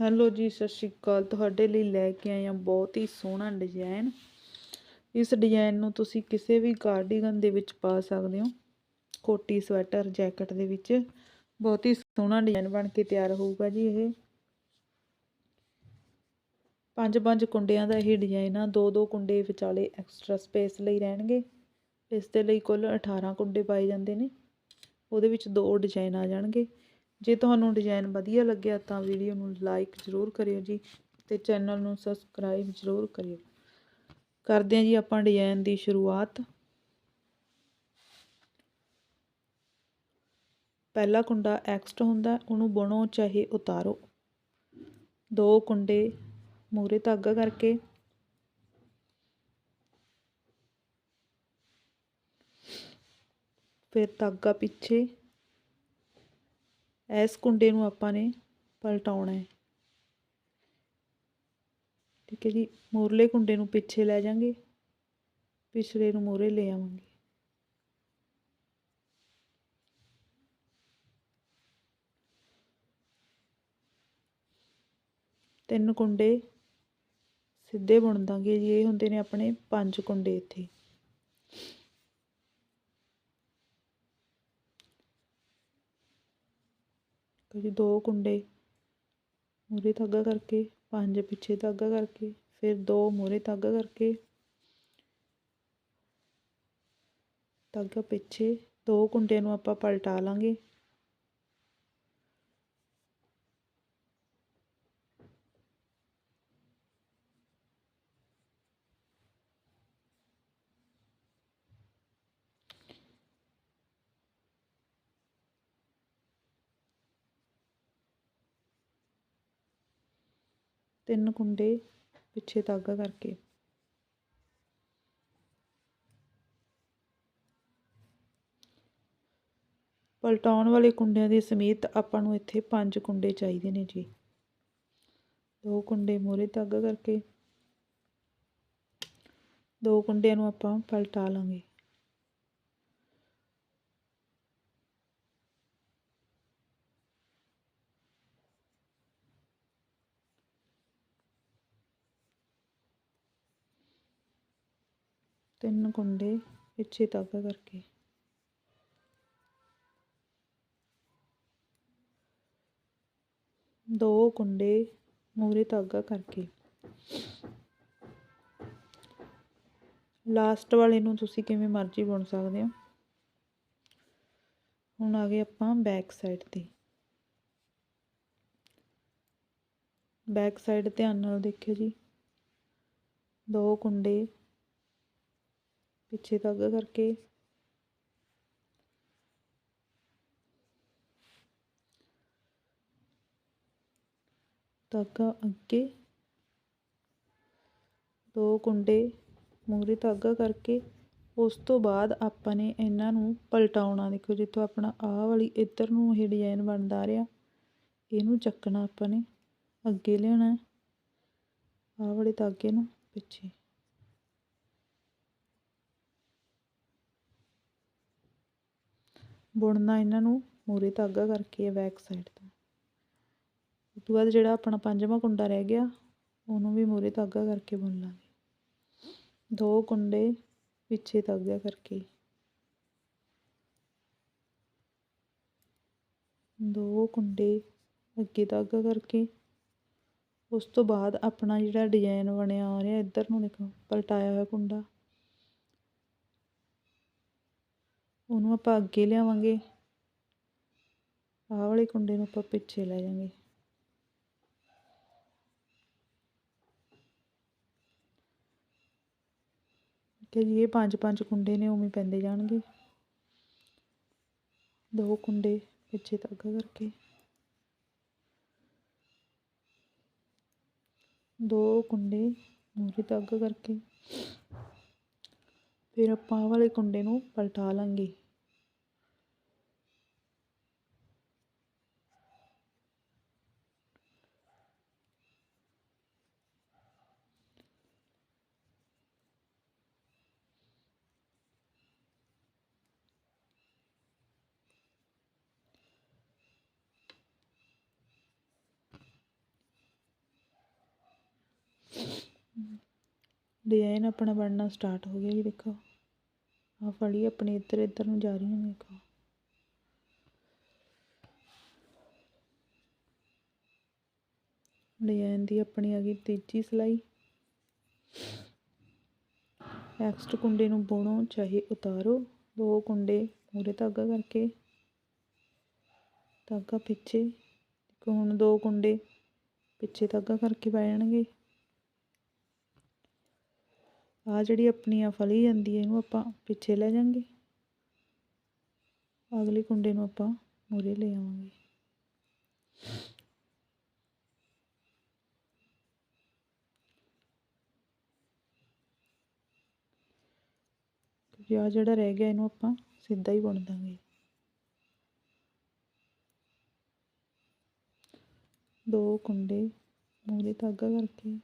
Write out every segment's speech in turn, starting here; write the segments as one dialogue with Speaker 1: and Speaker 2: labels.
Speaker 1: Hello ਜੀ, ਸਤਿ ਸ਼੍ਰੀ ਅਕਾਲ। ਤੁਹਾਡੇ ਲਈ ਲੈ ਕੇ ਆਏ ਹਾਂ ਬਹੁਤ ਹੀ ਸੋਹਣਾ ਡਿਜ਼ਾਈਨ ਇਸ ਡਿਜ਼ਾਈਨ ਨੂੰ ਤੁਸੀਂ ਕਿਸੇ ਵੀ ਕਾਰਡੀਗਨ ਦੇ ਵਿੱਚ ਪਾ ਸਕਦੇ ਹੋ। ਕੋਟੀ, ਸਵੈਟਰ, ਜੈਕਟ ਦੇ ਵਿੱਚ। ਬਹੁਤ ਹੀ ਸੋਹਣਾ ਡਿਜ਼ਾਈਨ ਬਣ ਕੇ ਤਿਆਰ ਹੋਊਗਾ ਜੀ ਇਹ। ਪੰਜ ਪੰਜ ਕੁੰਡਿਆਂ ਦਾ ਇਹ ਡਿਜ਼ਾਈਨ ਆ। ਦੋ ਦੋ ਕੁੰਡੇ ਵਿਚਾਲੇ ਐਕਸਟਰਾ ਸਪੇਸ ਲਈ ਰਹਿਣਗੇ। ਇਸ ਦੇ ਲਈ ਕੁੱਲ 18 ਕੁੰਡੇ ਪਾਏ ਜਾਂਦੇ ਨੇ। ਉਹਦੇ ਵਿੱਚ ਦੋ ਡਿਜ਼ਾਈਨ ਆ ਜਾਣਗੇ। ਜੇ ਤੁਹਾਨੂੰ ਡਿਜ਼ਾਈਨ ਵਧੀਆ ਲੱਗਿਆ ਤਾਂ ਵੀਡੀਓ ਨੂੰ ਲਾਈਕ ਜ਼ਰੂਰ ਕਰਿਓ ਜੀ ਤੇ ਚੈਨਲ ਨੂੰ ਸਬਸਕ੍ਰਾਈਬ ਜ਼ਰੂਰ ਕਰਿਓ। ਕਰਦੇ ਹਾਂ ਜੀ ਆਪਾਂ ਡਿਜ਼ਾਈਨ ਦੀ ਸ਼ੁਰੂਆਤ। ਪਹਿਲਾ ਕੁੰਡਾ ਐਕਸਟ ਹੁੰਦਾ, ਉਹਨੂੰ ਬੁਣੋ ਚਾਹੇ ਉਤਾਰੋ। ਦੋ ਕੁੰਡੇ ਮੂਰੇ ਧਾਗਾ ਕਰਕੇ। ਫਿਰ ਧਾਗਾ ਪਿੱਛੇ। ਇਸ ਕੁੰਡੇ ਨੂੰ ਆਪਾਂ ਨੇ ਪਲਟਾਉਣਾ ਹੈ। ਠੀਕ ਹੈ ਜੀ, ਮੂਰਲੇ ਕੁੰਡੇ ਨੂੰ ਪਿੱਛੇ ਲੈ ਜਾਾਂਗੇ ਪਿਛਲੇ ਨੂੰ ਮੂਰੇ ਲੈ ਆਵਾਂਗੇ। ਤਿੰਨ ਕੁੰਡੇ ਸਿੱਧੇ ਬੁਣ ਦਾਂਗੇ ਜੀ, ਇਹ ਹੁੰਦੇ ਨੇ ਆਪਣੇ ਪੰਜ ਕੁੰਡੇ ਇੱਥੇ। ਜੀ ਦੋ ਕੁੰਡੇ ਮੂਰੇ ਧਾਗਾ ਕਰਕੇ, ਪੰਜ ਪਿੱਛੇ ਧਾਗਾ ਕਰਕੇ, ਫਿਰ ਦੋ ਮੂਰੇ ਧਾਗਾ ਕਰਕੇ, ਧਾਗਾ ਪਿੱਛੇ ਦੋ ਕੁੰਡਿਆਂ ਨੂੰ ਆਪਾਂ ਪਲਟਾ ਲਾਂਗੇ। ਤਿੰਨ ਕੁੰਡੇ ਪਿੱਛੇ ਧਾਗਾ ਕਰਕੇ। ਪਲਟਾਉਣ ਵਾਲੇ ਕੁੰਡਿਆਂ ਦੇ ਸਮੇਤ ਆਪਾਂ ਨੂੰ ਇੱਥੇ ਪੰਜ ਕੁੰਡੇ ਚਾਹੀਦੇ ਨੇ ਜੀ। ਦੋ ਕੁੰਡੇ ਮੋਰੇ ਧਾਗਾ ਕਰਕੇ ਦੋ ਕੁੰਡਿਆਂ ਨੂੰ ਆਪਾਂ ਪਲਟਾ ਲਾਂਗੇ। ਤਿੰਨ ਕੁੰਡੇ ਪਿੱਛੇ ਧਾਗਾ ਕਰਕੇ। ਦੋ ਕੁੰਡੇ ਮੂਰੇ ਧਾਗਾ ਕਰਕੇ। ਲਾਸਟ ਵਾਲੇ ਨੂੰ ਤੁਸੀਂ ਕਿਵੇਂ ਮਰਜ਼ੀ ਬੁਣ ਸਕਦੇ ਹੋ। ਹੁਣ ਆ ਗਏ ਆਪਾਂ ਬੈਕ ਸਾਈਡ ਤੇ। ਬੈਕ ਸਾਈਡ ਧਿਆਨ ਨਾਲ ਦੇਖਿਓ ਜੀ। ਦੋ ਕੁੰਡੇ ਪਿੱਛੇ ਧਾਗਾ ਕਰਕੇ। ਧਾਗਾ ਅੱਗੇ। ਦੋ ਕੁੰਡੇ ਮੂਹਰੇ ਧਾਗਾ ਕਰਕੇ। ਉਸ ਤੋਂ ਬਾਅਦ ਆਪਾਂ ਨੇ ਇਹਨਾਂ ਨੂੰ ਪਲਟਾਉਣਾ। ਦੇਖੋ, ਜਿੱਥੋਂ ਆਪਣਾ ਆਹ ਵਾਲੀ ਇੱਧਰ ਨੂੰ ਇਹ ਡਿਜ਼ਾਈਨ ਬਣਦਾ ਆ ਰਿਹਾ, ਇਹਨੂੰ ਚੱਕਣਾ ਆਪਾਂ ਨੇ। ਅੱਗੇ ਲਿਆਉਣਾ ਆਹ ਵਾਲੇ ਧਾਗੇ ਨੂੰ ਪਿੱਛੇ। ਬੁਣਨਾ ਇਹਨਾਂ ਨੂੰ ਮੂਰੇ ਧਾਗਾ ਕਰਕੇ ਹੈ ਬੈਕ ਸਾਈਡ ਤੋਂ। ਉਸ ਤੋਂ ਬਾਅਦ ਜਿਹੜਾ ਆਪਣਾ ਪੰਜਵਾਂ ਕੁੰਡਾ ਰਹਿ ਗਿਆ, ਉਹਨੂੰ ਵੀ ਮੂਰੇ ਧਾਗਾ ਕਰਕੇ ਬੁਣ ਲਾਂਗੇ। ਦੋ ਕੁੰਡੇ ਪਿੱਛੇ ਧਾਗਾ ਕਰਕੇ। ਦੋ ਕੁੰਡੇ ਅੱਗੇ ਧਾਗਾ ਕਰਕੇ। ਉਸ ਤੋਂ ਬਾਅਦ ਆਪਣਾ ਜਿਹੜਾ ਡਿਜ਼ਾਈਨ ਬਣਿਆ ਆ ਰਿਹਾ, ਇੱਧਰ ਨੂੰ ਦੇਖੋ, ਪਲਟਾਇਆ ਹੋਇਆ ਕੁੰਡਾ। ਉਹਨੂੰ ਆਪਾਂ ਅੱਗੇ ਲਿਆਵਾਂਗੇ। ਆਹ ਵਾਲੇ ਕੁੰਡੇ ਨੂੰ ਆਪਾਂ ਪਿੱਛੇ ਲੈ ਜਾਵਾਂਗੇ। ਕਿ ਜੀ, ਇਹ ਪੰਜ ਪੰਜ ਕੁੰਡੇ ਨੇ, ਉਵੇਂ ਪੈਂਦੇ ਜਾਣਗੇ। ਦੋ ਕੁੰਡੇ ਪਿੱਛੇ ਧਾਗਾ ਕਰਕੇ। ਦੋ ਕੁੰਡੇ ਮੂਰੇ ਧਾਗਾ ਕਰਕੇ। ਫਿਰ ਆਪਾਂ ਆਹ ਵਾਲੇ ਕੁੰਡੇ ਨੂੰ ਪਲਟਾ ਲਾਂਗੇ। ਡਿਜ਼ਾਈਨ ਆਪਣਾ ਬਣਨਾ ਸਟਾਰਟ ਹੋ ਗਿਆ ਜੀ, ਦੇਖੋ। ਆਹ ਫੜੀ ਆਪਣੇ ਇੱਧਰ ਇੱਧਰ ਨੂੰ ਜਾ ਰਹੀਆਂ ਨੇ ਦੇਖੋ ਡਿਜ਼ਾਈਨ ਦੀ ਆਪਣੀ ਆ ਗਈ ਤੀਜੀ ਸਿਲਾਈ। ਨੈਕਸਟ ਕੁੰਡੇ ਨੂੰ ਬੁਣੋ, ਚਾਹੇ ਉਤਾਰੋ। ਦੋ ਕੁੰਡੇ ਮੂਰੇ ਧਾਗਾ ਕਰਕੇ, ਧਾਗਾ ਪਿੱਛੇ। ਇੱਕ ਹੁਣ ਦੋ ਕੁੰਡੇ ਪਿੱਛੇ ਧਾਗਾ ਕਰਕੇ ਪੈ ਜਾਣਗੇ। ਆ ਜਿਹੜੀ ਆਪਣੀ ਆ ਫਲੀ ਜਾਂਦੀ ਹੈ ਇਹਨੂੰ ਆਪਾਂ ਪਿੱਛੇ ਲੈ ਜਾਾਂਗੇ। ਅਗਲੇ ਕੁੰਡੇ ਨੂੰ ਆਪਾਂ ਮੂਰੇ ਲੈ ਆਵਾਂਗੇ। ਕਿਉਂਕਿ ਆ ਜਿਹੜਾ ਰਹਿ ਗਿਆ, ਇਹਨੂੰ ਆਪਾਂ ਸਿੱਧਾ ਹੀ ਬੁਣ ਦਾਂਗੇ। ਦੋ ਕੁੰਡੇ ਮੂਰੇ ਧਾਗਾ ਕਰਕੇ।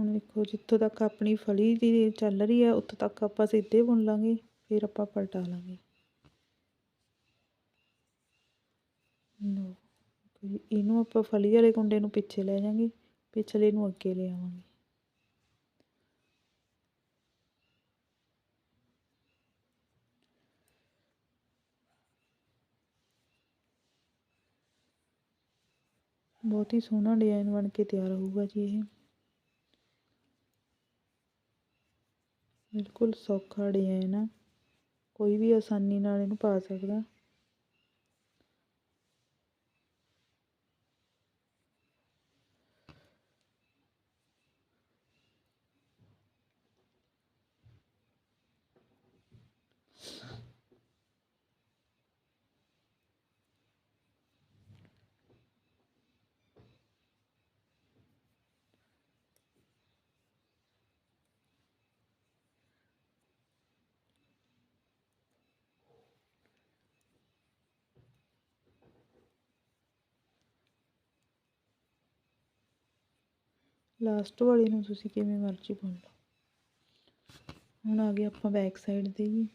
Speaker 1: ਹੁਣ ਦੇਖੋ ਜਿੱਥੋਂ ਤੱਕ ਆਪਣੀ ਫਲੀ ਦੀ ਚੱਲ ਰਹੀ ਹੈ ਉੱਥੋਂ ਤੱਕ ਆਪਾਂ ਸਿੱਧੇ ਬੁਣ ਲਾਂਗੇ, ਫਿਰ ਆਪਾਂ ਪਲਟਾ ਲਾਂਗੇ। ਲਓ ਇਹਨੂੰ ਆਪਾਂ ਫਲੀ ਵਾਲੇ ਕੁੰਡੇ ਨੂੰ ਪਿੱਛੇ ਲੈ ਜਾਾਂਗੇ, ਪਿਛਲੇ ਨੂੰ ਅੱਗੇ ਲੈ ਆਵਾਂਗੇ। ਬਹੁਤ ਹੀ ਸੋਹਣਾ ਡਿਜ਼ਾਈਨ ਬਣ ਕੇ ਤਿਆਰ ਹੋਊਗਾ ਜੀ ਇਹ। ਬਿਲਕੁਲ ਸੌਖਾ ਡਿਜ਼ਾਇਨ ਆ ਕੋਈ ਵੀ ਆਸਾਨੀ ਨਾਲ ਇਹਨੂੰ ਪਾ ਸਕਦਾ। ਲਾਸਟ ਵਾਲੀ ਨੂੰ ਤੁਸੀਂ ਕਿਵੇਂ ਮਰਜ਼ੀ ਬੁਣ ਲਓ। ਹੁਣ ਆ ਗਏ ਆਪਾਂ ਬੈਕ ਸਾਈਡ ਤੇ ਜੀ।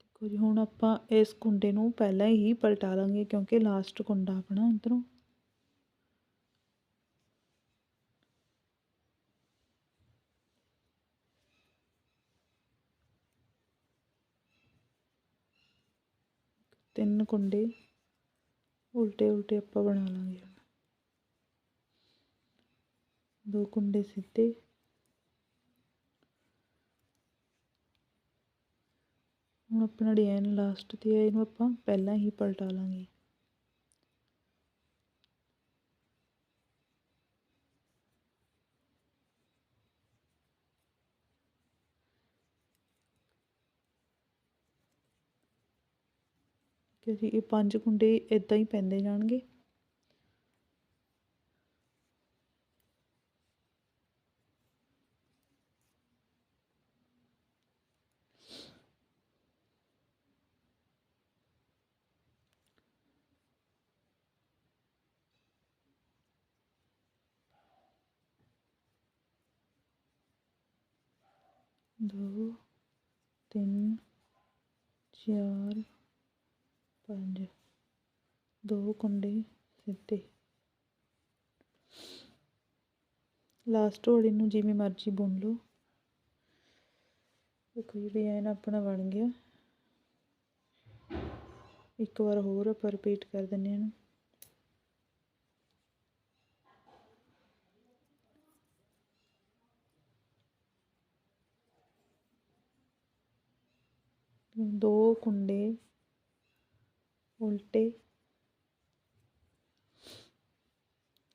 Speaker 1: ਦੇਖੋ ਜੀ, ਹੁਣ ਆਪਾਂ ਇਸ ਕੁੰਡੇ ਨੂੰ ਪਹਿਲਾਂ ਹੀ ਪਲਟਾ ਲਾਂਗੇ ਕਿਉਂਕਿ ਲਾਸਟ ਕੁੰਡਾ ਆਪਣਾ ਅੰਦਰੋਂ ਤਿੰਨ ਕੁੰਡੇ, ਉਲਟੇ ਉਲਟੇ ਆਪਾਂ ਬਣਾ ਲਾਂਗੇ। ਦੋ ਕੁੰਡੇ ਸਿੱਧੇ। ਹੁਣ ਆਪਣਾ ਡਿਜ਼ਾਈਨ ਲਾਸਟ ਤੇ ਹੈ ਇਹਨੂੰ ਆਪਾਂ ਪਹਿਲਾਂ ਹੀ ਪਲਟਾ ਲਾਂਗੇ। ਕਿਉਂਕਿ ਇਹ ਪੰਜ ਕੁੰਡੇ ਇਦਾਂ ਹੀ ਪੈਂਦੇ ਜਾਣਗੇ। ਦੋ ਤਿੰਨ ਚਾਰ ਪੰਜ, ਦੋ ਕੁੰਡੇ ਸਿੱਧੇ ਲਾਸਟ ਵਾਲੀ ਨੂੰ ਜਿਵੇਂ ਮਰਜ਼ੀ ਬੁਣ ਲਓ। ਦੇਖੋ ਜੀ ਡਿਜ਼ਾਈਨ ਆਪਣਾ ਬਣ ਗਿਆ। ਇੱਕ ਵਾਰ ਹੋਰ ਆਪਾਂ ਰਿਪੀਟ ਕਰ ਦਿੰਦੇ ਹਾਂ ਦੋ ਕੁੰਡੇ ਉਲਟੇ।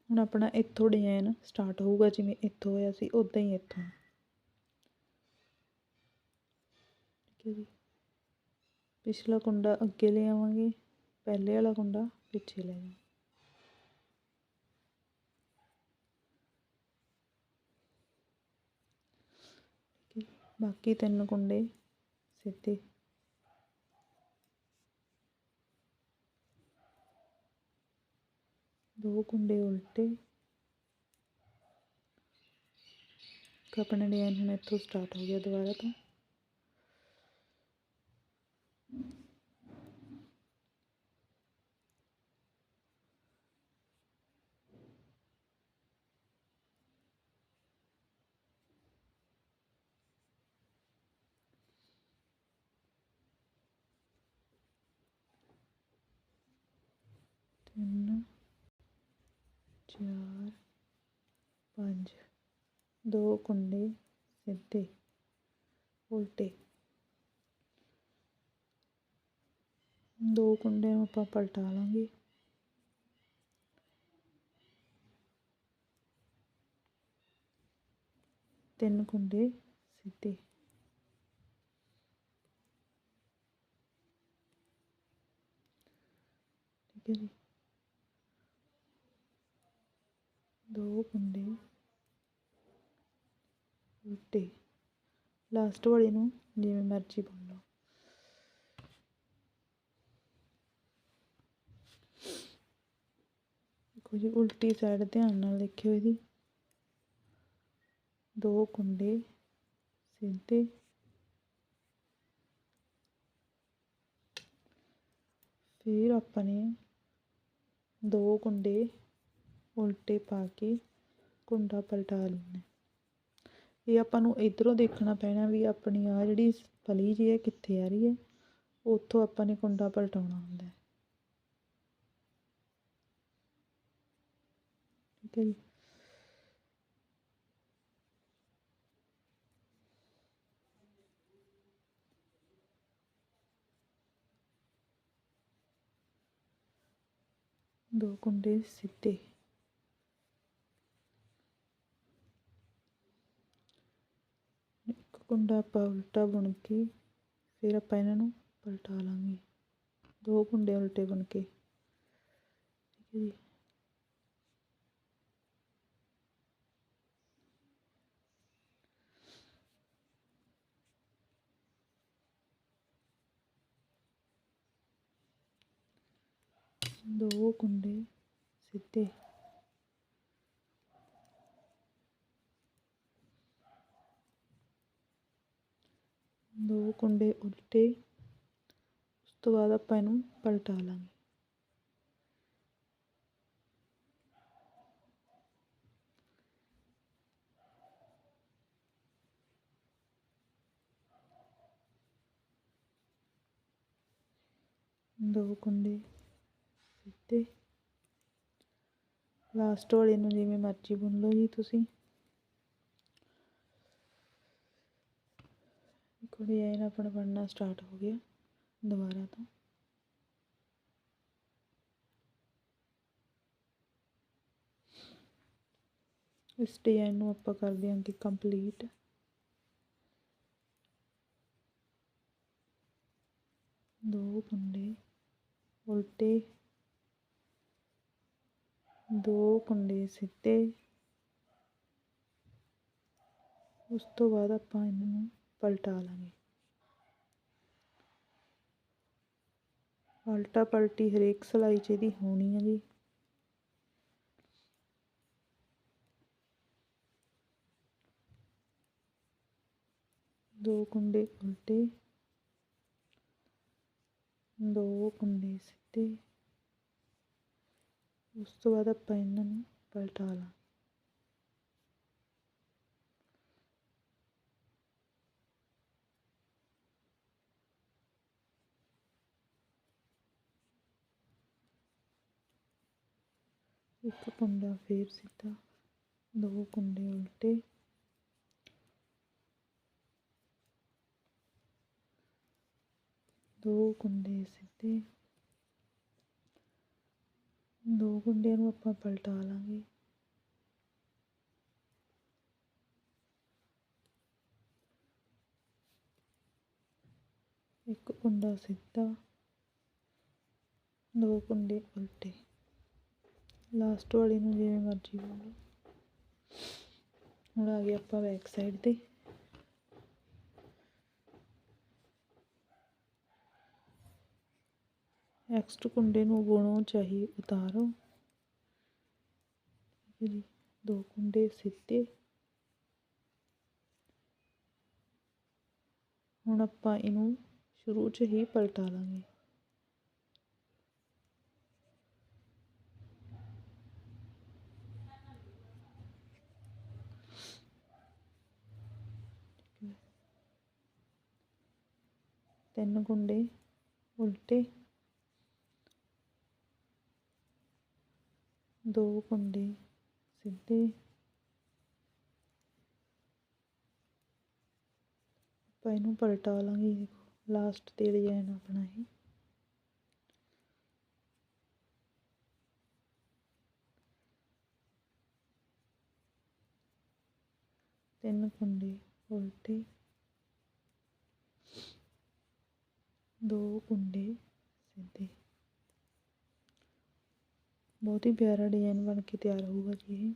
Speaker 1: ਹੁਣ ਆਪਣਾ ਇੱਥੋਂ ਡਿਜ਼ਾਈਨ ਸਟਾਰਟ ਹੋਊਗਾ, ਜਿਵੇਂ ਇੱਥੋਂ ਹੋਇਆ ਸੀ ਉਦਾਂ ਹੀ ਇੱਥੋਂ। ਠੀਕ ਹੈ ਜੀ। ਪਿਛਲਾ ਕੁੰਡਾ ਅੱਗੇ ਲੈ ਆਵਾਂਗੇ, ਪਹਿਲੇ ਵਾਲਾ ਕੁੰਡਾ ਪਿੱਛੇ ਲੈ ਜਾਵਾਂਗੇ ਬਾਕੀ ਤਿੰਨ ਕੁੰਡੇ ਸਿੱਧੇ। ਦੋ ਕੁੰਡੇ ਉਲਟੇ। ਇੱਕ ਆਪਣਾ ਡਿਜ਼ਾਈਨ ਹੁਣ ਇੱਥੋਂ ਸਟਾਰਟ ਹੋ ਗਿਆ ਦੁਬਾਰਾ ਤੋਂ ਤਿੰਨ ਚਾਰ, ਪੰਜ, ਦੋ ਕੁੰਡੇ ਸਿੱਧੇ, ਉਲਟੇ। ਦੋ ਕੁੰਡੇ ਨੂੰ ਆਪਾਂ ਪਲਟਾ ਲਾਂਗੇ। ਤਿੰਨ ਕੁੰਡੇ ਸਿੱਧੇ। ਠੀਕ ਹੈ ਜੀ। ਦੋ ਕੁੰਡੇ ਉਲਟੇ ਲਾਸਟ ਵਾਲੇ ਨੂੰ ਜਿਵੇਂ ਮਰਜ਼ੀ ਬੁਣ ਲਓ। ਦੇਖੋ ਜੀ, ਉਲਟੀ ਸਾਈਡ ਧਿਆਨ ਨਾਲ ਦੇਖਿਓ ਇਹਦੀ। ਦੋ ਕੁੰਡੇ ਸਿੱਧੇ ਫਿਰ ਆਪਾਂ ਨੇ ਦੋ ਕੁੰਡੇ ਉਲਟੇ ਪਾ ਕੇ ਕੁੰਡਾ ਪਲਟਾ ਲੈਣਾ ਇਹ ਆਪਾਂ ਨੂੰ ਇਧਰੋਂ ਦੇਖਣਾ ਪੈਣਾ ਵੀ ਆਪਣੀ ਆ ਜਿਹੜੀ ਫਲੀ ਜੀ ਹੈ, ਕਿੱਥੇ ਆ ਰਹੀ ਹੈ? ਉੱਥੋਂ ਆਪਾਂ ਨੇ ਕੁੰਡਾ ਪਲਟਾਉਣਾ ਹੁੰਦਾ ਹੈ। ਠੀਕ ਹੈ ਜੀ। ਦੋ ਕੁੰਡੇ ਸਿੱਧੇ। ਇੱਕ ਕੁੰਡਾ ਆਪਾਂ ਉਲਟਾ ਬੁਣ ਕੇ ਫਿਰ ਆਪਾਂ ਇਹਨਾਂ ਨੂੰ ਪਲਟਾ ਲਾਂਗੇ ਦੋ ਕੁੰਡੇ ਉਲਟੇ ਬੁਣ ਕੇ ਠੀਕ ਹੈ ਜੀ ਦੋ ਕੁੰਡੇ ਉਲਟੇ, ਉਸ ਤੋਂ ਬਾਅਦ ਆਪਾਂ ਇਹਨੂੰ ਪਲਟਾ ਲਾਂਗੇ। ਦੋ ਕੁੰਡੇ ਸਿੱਧੇ ਲਾਸਟ ਵਾਲੇ ਨੂੰ ਜਿਵੇਂ ਮਰਜ਼ੀ ਬੁਣ ਲਓ ਜੀ ਤੁਸੀਂ। ਦੇਖੋ ਡਿਜ਼ਾਈਨ ਆਪਣਾ ਬਣਨਾ ਸਟਾਰਟ ਹੋ ਗਿਆ ਦੁਬਾਰਾ ਤੋਂ। ਇਸ ਡਿਜ਼ਾਈਨ ਨੂੰ ਆਪਾਂ ਕਰ ਦਿਆਂਗੇ ਕੰਪਲੀਟ ਦੋ ਕੁੰਡੇ, ਉਲਟੇ। ਦੋ ਕੁੰਡੇ ਸਿੱਧੇ ਉਸ ਤੋਂ ਬਾਅਦ ਆਪਾਂ ਇਹਨਾਂ ਨੂੰ ਪਲਟਾ ਲਾਂਗੇ। ਉਲਟਾ ਪਲਟੀ ਹਰੇਕ ਸਲਾਈ 'ਚ ਇਹਦੀ ਹੋਣੀ ਹੈ ਜੀ। ਦੋ ਕੁੰਡੇ ਉਲਟੇ, ਦੋ ਕੁੰਡੇ ਸਿੱਧੇ ਉਸ ਤੋਂ ਬਾਅਦ ਆਪਾਂ ਇਹਨਾਂ ਨੂੰ ਪਲਟਾ ਲਾਂਗੇ। ਇੱਕ ਕੁੰਡਾ ਫੇਰ ਸਿੱਧਾ, ਦੋ ਕੁੰਡੇ ਉਲਟੇ। ਦੋ ਕੁੰਡੇ ਸਿੱਧੇ। ਦੋ ਕੁੰਡਿਆਂ ਨੂੰ ਆਪਾਂ ਪਲਟਾ ਲਾਂਗੇ। ਇੱਕ ਕੁੰਡਾ ਸਿੱਧਾ, ਦੋ ਕੁੰਡੇ ਉਲਟੇ। ਲਾਸਟ ਵਾਲੀ ਨੂੰ ਜਿਵੇਂ ਮਰਜ਼ੀ ਬੋਲੋ ਹੁਣ ਆ ਗਏ ਆਪਾਂ ਬੈਕ ਸਾਈਡ ਤੇ। ਐਕਸਟ ਕੁੰਡੇ ਨੂੰ ਬੁਣੋ, ਚਾਹੀ ਉਤਾਰੋ। ਜੀ ਦੋ ਕੁੰਡੇ ਸਿੱਧੇ ਹੁਣ ਆਪਾਂ ਇਹਨੂੰ ਸ਼ੁਰੂ 'ਚ ਹੀ ਪਲਟਾ ਲਾਂਗੇ। ਤਿੰਨ ਕੁੰਡੇ ਉਲਟੇ। ਦੋ ਕੁੰਡੇ ਸਿੱਧੇ। ਆਪਾਂ ਇਹਨੂੰ ਪਲਟਾ ਲਾਂਗੇ, ਦੇਖੋ ਲਾਸਟ ਤੇ ਡਿਜ਼ਾਈਨ ਆਪਣਾ ਇਹ। ਤਿੰਨ ਕੁੰਡੇ ਉਲਟੇ। ਦੋ ਕੁੰਡੇ ਸਿੱਧੇ ਬਹੁਤ ਹੀ ਪਿਆਰਾ ਡਿਜ਼ਾਈਨ ਬਣ ਕੇ ਤਿਆਰ ਹੋਊਗਾ ਜੀ ਇਹ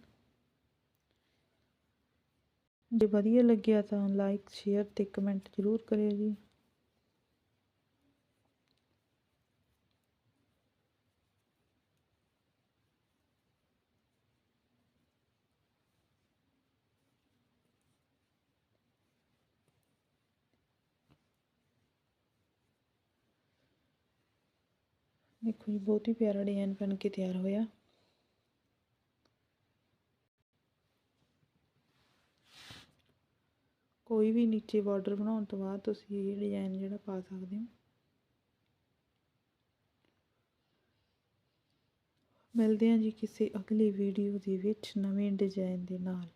Speaker 1: ਜੇ ਵਧੀਆ ਲੱਗਿਆ ਤਾਂ ਲਾਈਕ ਸ਼ੇਅਰ ਤੇ ਕਮੈਂਟ ਜ਼ਰੂਰ ਕਰਿਓ ਜੀ ਦੇਖੋ ਜੀ, ਬਹੁਤ ਹੀ ਪਿਆਰਾ ਡਿਜ਼ਾਈਨ ਬਣ ਕੇ ਤਿਆਰ ਹੋਇਆ। ਕੋਈ ਵੀ ਨੀਚੇ ਬਾਰਡਰ ਬਣਾਉਣ ਤੋਂ ਬਾਅਦ ਤੁਸੀਂ ਇਹ ਡਿਜ਼ਾਈਨ ਜਿਹੜਾ ਪਾ ਸਕਦੇ ਹੋ। ਮਿਲਦੇ ਹਾਂ ਜੀ ਕਿਸੇ ਅਗਲੀ ਵੀਡੀਓ ਦੇ ਵਿੱਚ ਨਵੇਂ ਡਿਜ਼ਾਈਨ ਦੇ ਨਾਲ।